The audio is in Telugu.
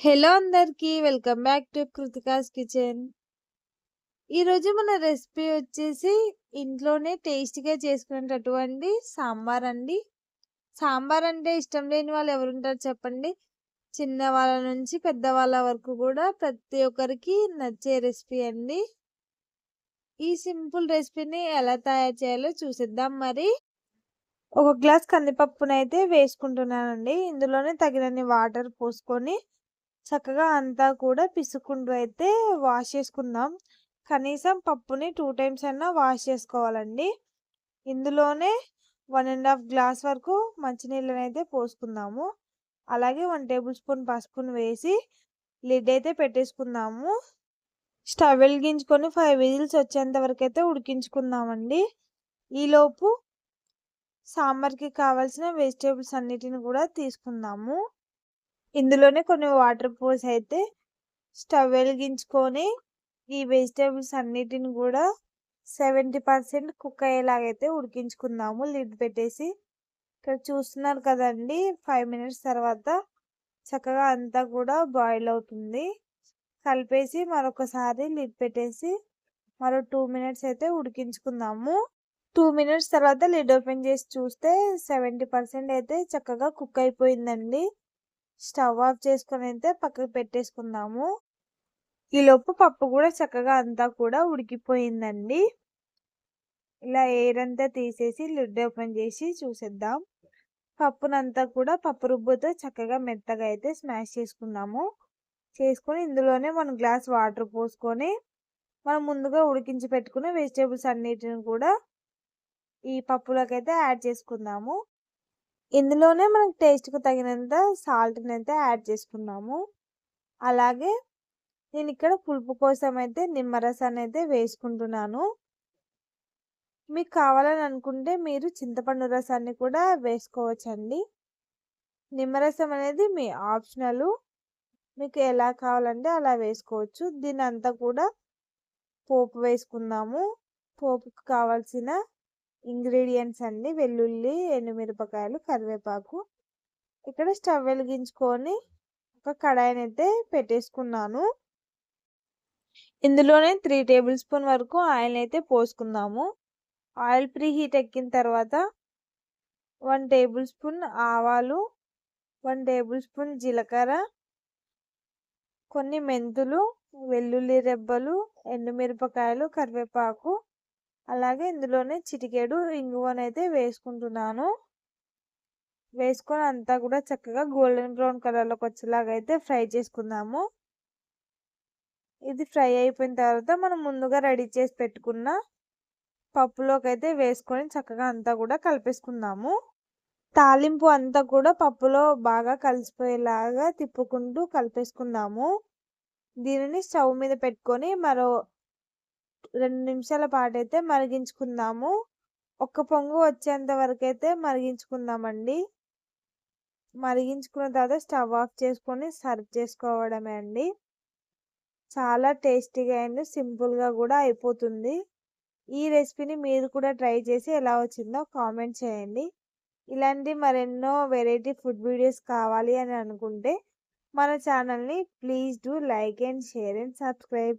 హలో అందరికీ welcome back to Kritika's kitchen. ఈరోజు మన రెసిపీ వచ్చేసి ఇంట్లోనే టేస్టీగా చేసుకునేటటువంటి సాంబార్ అండి. సాంబార్ అంటే ఇష్టం లేని వాళ్ళు ఎవరుంటారు చెప్పండి. చిన్నవాళ్ళ నుంచి పెద్దవాళ్ళ వరకు కూడా ప్రతి ఒక్కరికి నచ్చే రెసిపీ అండి. ఈ సింపుల్ రెసిపీని ఎలా తయారు చేయాలో చూసేద్దాం మరి. ఒక గ్లాస్ కందిపప్పునైతే వేసుకుంటున్నానండి. ఇందులోనే తగినన్ని వాటర్ పోసుకొని చక్కగా అంతా కూడా పిసుకుంటూ అయితే వాష్ చేసుకుందాం. కనీసం పప్పుని టూ టైమ్స్ అయినా వాష్ చేసుకోవాలండి. ఇందులోనే వన్ అండ్ హాఫ్ గ్లాస్ వరకు మంచినీళ్ళనైతే పోసుకుందాము. అలాగే వన్ టేబుల్ స్పూన్ పసుపును వేసి లిడ్ అయితే పెట్టేసుకుందాము. స్టవ్ వెలిగించుకొని ఫైవ్ విజిల్స్ వచ్చేంత అయితే ఉడికించుకుందామండి. ఈలోపు సాంబార్‌కి కావాల్సిన వెజిటేబుల్స్ అన్నిటిని కూడా తీసుకుందాము. ఇందులోనే కొన్ని వాటర్ పోసి అయితే స్టవ్ వెలిగించుకొని ఈ వెజిటేబుల్స్ అన్నిటిని కూడా 70% కుక్ అయ్యేలాగైతే ఉడికించుకుందాము లిడ్ పెట్టేసి. ఇక్కడ చూస్తున్నారు కదండి ఫైవ్ మినిట్స్ తర్వాత చక్కగా అంతా కూడా బాయిల్ అవుతుంది. కలిపేసి మరొకసారి లిడ్ పెట్టేసి మరో టూ మినిట్స్ అయితే ఉడికించుకుందాము. టూ మినిట్స్ తర్వాత లిడ్ ఓపెన్ చేసి చూస్తే 70% అయితే చక్కగా కుక్ అయిపోయిందండి. స్టవ్ ఆఫ్ చేసుకొని అయితే పక్కకు పెట్టేసుకుందాము. ఈలోపు పప్పు కూడా చక్కగా అంతా కూడా ఉడికిపోయిందండి. ఇలా ఎయిర్ అంతా తీసేసి లిడ్ ఓపెన్ చేసి చూసేద్దాం. పప్పునంతా కూడా పప్పు రుబ్బుతో చక్కగా మెత్తగా అయితే స్మాష్ చేసుకుందాము. చేసుకొని ఇందులోనే మనం గ్లాస్ వాటర్ పోసుకొని మనం ముందుగా ఉడికించి పెట్టుకున్న వెజిటేబుల్స్ అన్నిటిని కూడా ఈ పప్పులోకైతే యాడ్ చేసుకుందాము. ఇందులోనే మనకు టేస్ట్‌కి తగినంత సాల్ట్ని అయితే యాడ్ చేసుకున్నాము అలాగే నేను ఇక్కడ పులుపు కోసం అయితే నిమ్మరసాన్ని అయితే వేసుకుంటున్నాను. మీకు కావాలని అనుకుంటే మీరు చింతపండు రసాన్ని కూడా వేసుకోవచ్చండి. నిమ్మరసం అనేది మీ ఆప్షనల్. మీకు ఎలా కావాలంటే అలా వేసుకోవచ్చు. దీని అంతా కూడా పోపు వేసుకుందాము. పోపుకి కావాల్సిన ఇంగ్రీడియంట్స్ అండి వెల్లుల్లి, ఎండుమిరపకాయలు, కరివేపాకు. ఇక్కడ స్టవ్ వెలిగించుకొని ఒక కడాయిని అయితే పెట్టేసుకున్నాను. ఇందులోనే త్రీ టేబుల్ స్పూన్ వరకు ఆయిల్ అయితే పోసుకుందాము. ఆయిల్ ప్రీ హీట్ ఎక్కిన తర్వాత వన్ టేబుల్ స్పూన్ ఆవాలు, వన్ టేబుల్ స్పూన్ జీలకర్ర, కొన్ని మెంతులు, వెల్లుల్లి రెబ్బలు, ఎండుమిరపకాయలు, కరివేపాకు అలాగే ఇందులోనే చిటికేడు ఇంగువనైతే వేసుకుంటున్నాను. వేసుకొని అంతా కూడా చక్కగా గోల్డెన్ బ్రౌన్ కలర్‌లోకి వచ్చేలాగా అయితే ఫ్రై చేసుకుందాము. ఇది ఫ్రై అయిపోయిన తర్వాత మనం ముందుగా రెడీ చేసి పెట్టుకున్న పప్పులోకైతే వేసుకొని చక్కగా అంతా కూడా కలిపేసుకుందాము. తాలింపు అంతా కూడా పప్పులో బాగా కలిసిపోయేలాగా తిప్పుకుంటూ కలిపేసుకుందాము. దీనిని స్టవ్ మీద పెట్టుకొని మరో రెండు నిమిషాల పాటైతే మరిగించుకుందాము. ఒక్క పొంగు వచ్చేంత వరకు అయితే మరిగించుకుందామండి. మరిగించుకున్న తర్వాత స్టవ్ ఆఫ్ చేసుకొని సర్వ్ చేసుకోవడమే అండి. చాలా టేస్టీగా అండ్ సింపుల్‌గా కూడా అయిపోతుంది. ఈ రెసిపీని మీరు కూడా ట్రై చేసి ఎలా వచ్చిందో కామెంట్ చేయండి. ఇలాంటి మరెన్నో వెరైటీ ఫుడ్ వీడియోస్ కావాలి అని అనుకుంటే మన ఛానల్‌ని please do like and share and subscribe.